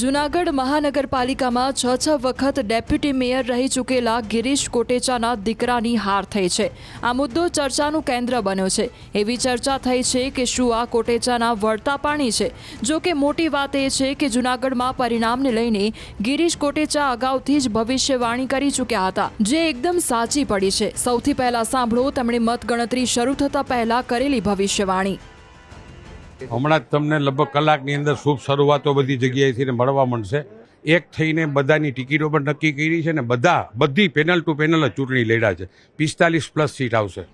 જૂનાગઢ મહાનગરપાલિકામાં છ છ વખત ડેપ્યુટી મેયર રહી ચૂકેલા ગિરીશ કોટેચાના દીકરાની હાર થઈ છે. આ મુદ્દો ચર્ચાનું કેન્દ્ર બન્યો છે. એવી ચર્ચા થઈ છે કે શું આ કોટેચાના વળતા પાણી છે? જો કે મોટી વાત એ છે કે જૂનાગઢમાં પરિણામને લઈને ગિરીશ કોટેચા અગાઉથી જ ભવિષ્યવાણી કરી ચૂક્યા હતા, જે એકદમ સાચી પડી છે. સૌથી પહેલા સાંભળો તેમણે મતગણતરી શરૂ થતા પહેલા કરેલી ભવિષ્યવાણી. હમણાં જ તમને લગભગ કલાકની અંદર શુભ શરૂઆતો બધી જગ્યાએથી મળવા મળશે. એક થઈને બધાની ટિકિટો પણ નક્કી કરી છે ને બધા બધી પેનલ ટુ પેનલ જ ચૂંટણી લડ્યા છે. પિસ્તાલીસ પ્લસ સીટ આવશે.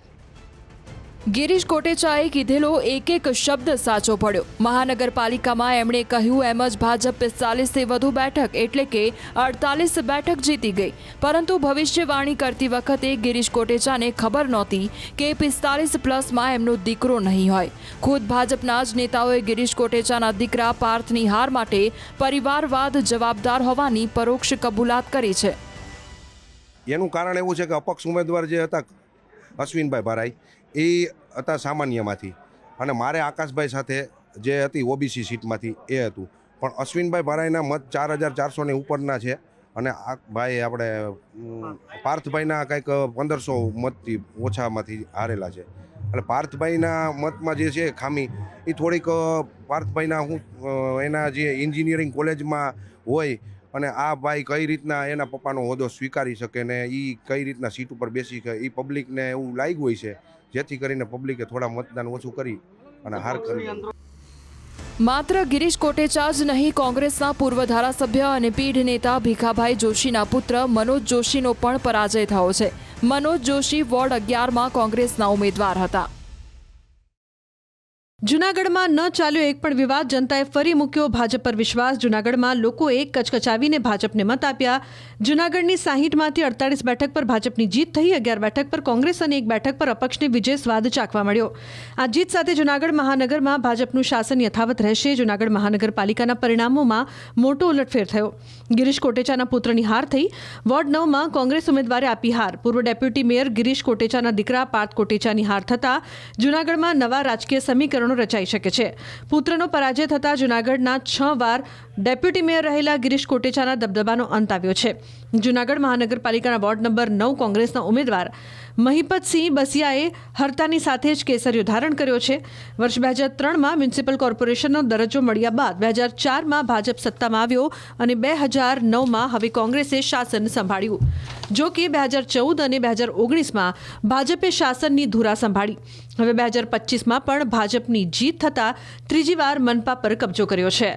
ગિરીશ કોટેચાએ કીધેલો એક એક શબ્દ સાચો પડ્યો. મહાનગરપાલિકામાં એમણે કહ્યું, એમ જ ભાજપ પિસ્તાલીસથી વધુ બેઠક એટલે કે અડતાલીસ બેઠક જીતી ગઈ. પરંતુ ભવિષ્યવાણી કરતી વખતે ગિરીશ કોટેચાને ખબર નહોતી કે પિસ્તાલીસ પ્લસમાં એમનો દીકરો નહીં હોય. ખુદ ભાજપના જ નેતાઓએ ગિરીશ કોટેચાના દીકરા પાર્થની હાર માટે પરિવારવાદ જવાબદાર હોવાની પરોક્ષ કબૂલાત કરી છે. એનું કારણ એવું છે કે અપક્ષ ઉમેદવાર જે હતા અશ્વિનભાઈ ભારાઈ, એ હતા સામાન્યમાંથી. અને મારે આકાશભાઈ સાથે જે હતી ઓબીસી સીટમાંથી, એ હતું. પણ અશ્વિનભાઈ ભારાઈના મત ચાર હજાર ચારસોની ઉપરના છે. અને આ ભાઈ આપણે પાર્થભાઈના કંઈક પંદરસો મતથી ઓછામાંથી હારેલા છે. એટલે પાર્થભાઈના મતમાં જે છે ખામી, એ થોડીક પાર્થભાઈના હું એના જે એન્જિનિયરિંગ કોલેજમાં હોય અને આ ભાઈ કઈ રીતના એના પપ્પાનો હોદ્દો સ્વીકારી શકે ને એ કઈ રીતના સીટ ઉપર બેસી શકે એ પબ્લિકને એવું લાગ્યું હોય છે, જેથી કરીને પબ્લિકે થોડા મતદાન ઓછું કરી અને હાર કરી માત્ર ગિરીશ કોટેચા જ નહીં, કોંગ્રેસના પૂર્વ ધારાસભ્ય અને પીઢ નેતા ભીખાભાઈ જોશીના પુત્ર મનોજ જોશીનો પણ પરાજય થયો છે. મનોજ જોશી વોર્ડ અગિયારમાં કોંગ્રેસના ઉમેદવાર હતા. જૂનાગઢમાં ન ચાલ્યો એક પણ વિવાદ. જનતાએ ફરી મૂક્યો ભાજપ પર વિશ્વાસ. જૂનાગઢમાં લોકોએ કચકચાવીને ભાજપને મત આપ્યા. જૂનાગઢની સાહીઠમાંથી અડતાલીસ બેઠક પર ભાજપની જીત થઈ. અગિયાર બેઠક પર કોંગ્રેસ અને એક બેઠક પર અપક્ષને વિજય સ્વાદ ચાખવા મળ્યો. આ જીત સાથે જૂનાગઢ મહાનગરમાં ભાજપનું શાસન યથાવત રહેશે. જૂનાગઢ મહાનગરપાલિકાના પરિણામોમાં મોટો ઉલટફેર થયો. ગિરીશ કોટેચાના પુત્રની હાર થઈ. વોર્ડ નવમાં કોંગ્રેસ ઉમેદવારે આપી હાર. પૂર્વ ડેપ્યુટી મેયર ગિરીશ કોટેચાના દીકરા પાર્થ કોટેચાની હાર થતાં જૂનાગઢમાં નવા રાજકીય સમીકરણો રચાઈ શકે છે. પુત્રનો પરાજય થતાં જૂનાગઢના છ વાર ડેપ્યુટી મેયર રહેલા ગિરીશ કોટેચાના દબદબાનો અંત આવ્યો છે. જૂનાગઢ મહાનગરપાલિકાના વોર્ડ નંબર નવ કોંગ્રેસના ઉમેદવાર મહિપતસિંહ બસિયાએ હરતાની સાથે જ કેસરીયો ધારણ કર્યો છે. વર્ષ બે હજાર ત્રણમાં મ્યુનિસિપલ કોર્પોરેશનનો દરજ્જો મળ્યા બાદ બે હજાર ચારમાં ભાજપ સત્તામાં આવ્યો અને બે હજાર નવમાં હવે કોંગ્રેસે શાસન સંભાળ્યું. જો કે બે હજાર ચૌદ અને બે હજાર ઓગણીસમાં ભાજપે શાસનની ધુરા સંભાળી. હવે બે હજાર પચીસમાં પણ ભાજપની જીત થતાં ત્રીજી વાર મનપા પર કબજો કર્યો છે.